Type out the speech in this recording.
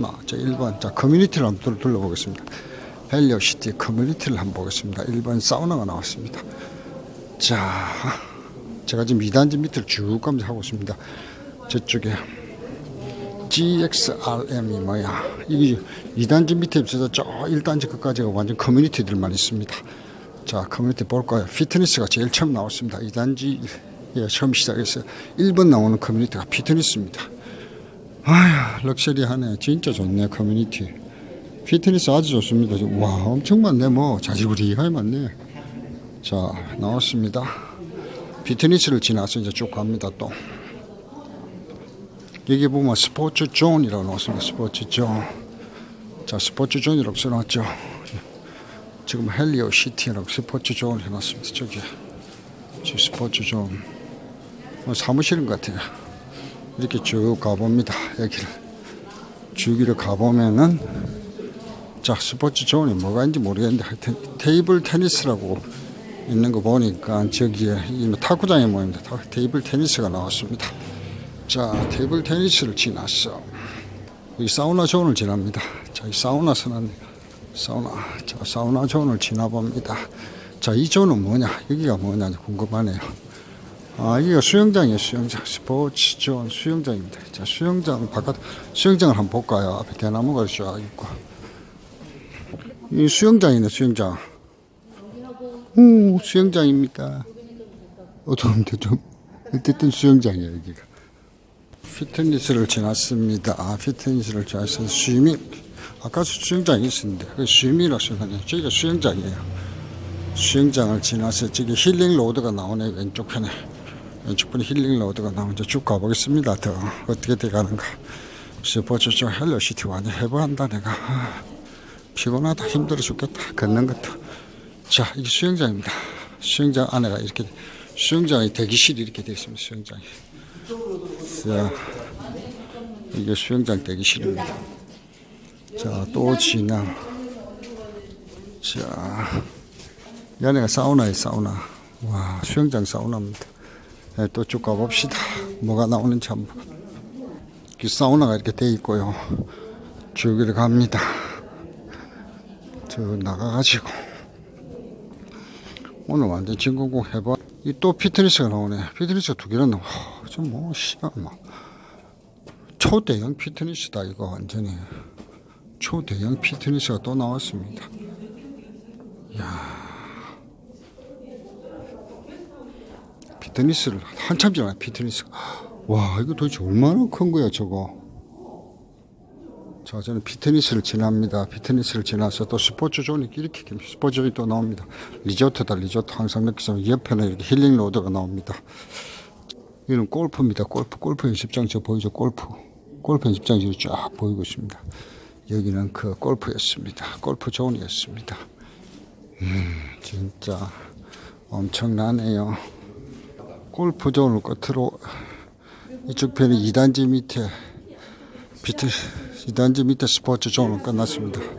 자, 1번. 자, 커뮤니티를 한번 둘- 둘러보겠습니다. 헬리오시티 커뮤니티를 한번 보겠습니다. 1번 사우나가 나왔습니다. 자, 제가 지금 2단지 밑을 쭉 가면서 하고 있습니다. 저쪽에 GXRM이 뭐야? 이게 2단지 밑에 있어서 저 1단지 끝까지가 완전 커뮤니티들만 있습니다. 자, 커뮤니티 볼까요? 피트니스가 제일 처음 나왔습니다. 2단지에 처음 시작해서 1번 나오는 커뮤니티가 피트니스입니다. 아휴, 럭셔리하네. 진짜 좋네, 커뮤니티. 피트니스 아주 좋습니다. 와, 엄청 많네, 뭐. 자지구리하게 많네. 자, 나왔습니다. 피트니스를 지나서 이제 쭉 갑니다, 또. 여기 보면 스포츠 존이라고 나왔습니다. 스포츠 존. 자, 스포츠 존이라고 써놨죠. 지금 헬리오 시티라고 스포츠 존을 해놨습니다. 저기. 저 스포츠 존. 뭐 사무실인 것 같아요. 이렇게 쭉 가봅니다. 여기를 쭉 이렇게 가보면은 자 스포츠 존이 뭐가 있는지 모르겠는데 하여튼 테이블 테니스라고 있는 거 보니까 저기에 이 탁구장에 모입니다. 타- 테이블 테니스가 나왔습니다. 자 테이블 테니스를 지났어. 이 사우나 존을 지납니다. 자 이 사우나 선언 사우나 자 사우나 존을 지나봅니다. 자 이 존은 뭐냐 여기가 뭐냐 궁금하네요. 아, 이게 수영장이에요, 수영장. 스포츠 존 수영장입니다. 자, 수영장, 바깥, 수영장을 한번 볼까요? 앞에 대나무가 쫙 있고. 이 수영장이네, 수영장. 오, 수영장입니다. 어두운데 좀. 어쨌든 수영장이에요, 여기가. 피트니스를 지났습니다. 아, 피트니스를 지나서 스위밍. 아까 수영장이 있었는데, 그 스위밍이라고 생각해요. 저기가 수영장이에요. 수영장을 지나서 저기 힐링 로드가 나오네, 왼쪽 편에. 편에 힐링 로드가 나오는데 쭉 가보겠습니다. 더 어떻게 돼가는가. 스포츠 좀 헬로시티 완전 해보한다 내가. 아, 피곤하다 힘들어 죽겠다 걷는 것도. 자 이게 수영장입니다. 수영장 안에가 이렇게 수영장이 대기실이 이렇게 되어 있습니다. 수영장이. 자 이게 수영장 대기실입니다. 자또 지나. 자 연애가 사우나에 사우나. 와 수영장 사우나입니다. 네, 또쭉 가봅시다. 뭐가 나오는지 한번. 이 사우나가 이렇게 돼 있고요. 쭉 이렇게 갑니다. 저 나가가지고. 오늘 완전 진공공 해봐. 이 또 피트니스가 나오네. 피트니스가 두 나와. 좀 뭐, 씨발, 뭐. 초대형 피트니스다, 이거 완전히. 초대형 피트니스가 또 나왔습니다. 피트니스를 한참 전에 피트니스. 와 이거 도대체 얼마나 큰 거야 저거? 자 저는 피트니스를 지납니다. 피트니스를 지나서 또 스포츠 존이 이렇게 깁니다. 스포츠 존이 또 나옵니다. 리조트다 리조트. 항상 느끼지만 옆에는 이렇게 힐링 로드가 나옵니다. 이는 골프입니다. 골프. 골프 연습장 저 보이죠? 골프. 골프 연습장이 쫙 보이고 있습니다. 여기는 그 골프였습니다. 골프 존이었습니다. 음 진짜 엄청나네요 골프존을 끝으로 이쪽 편에 2단지 밑에 비트 2단지 밑에 스포츠 존은 끝났습니다.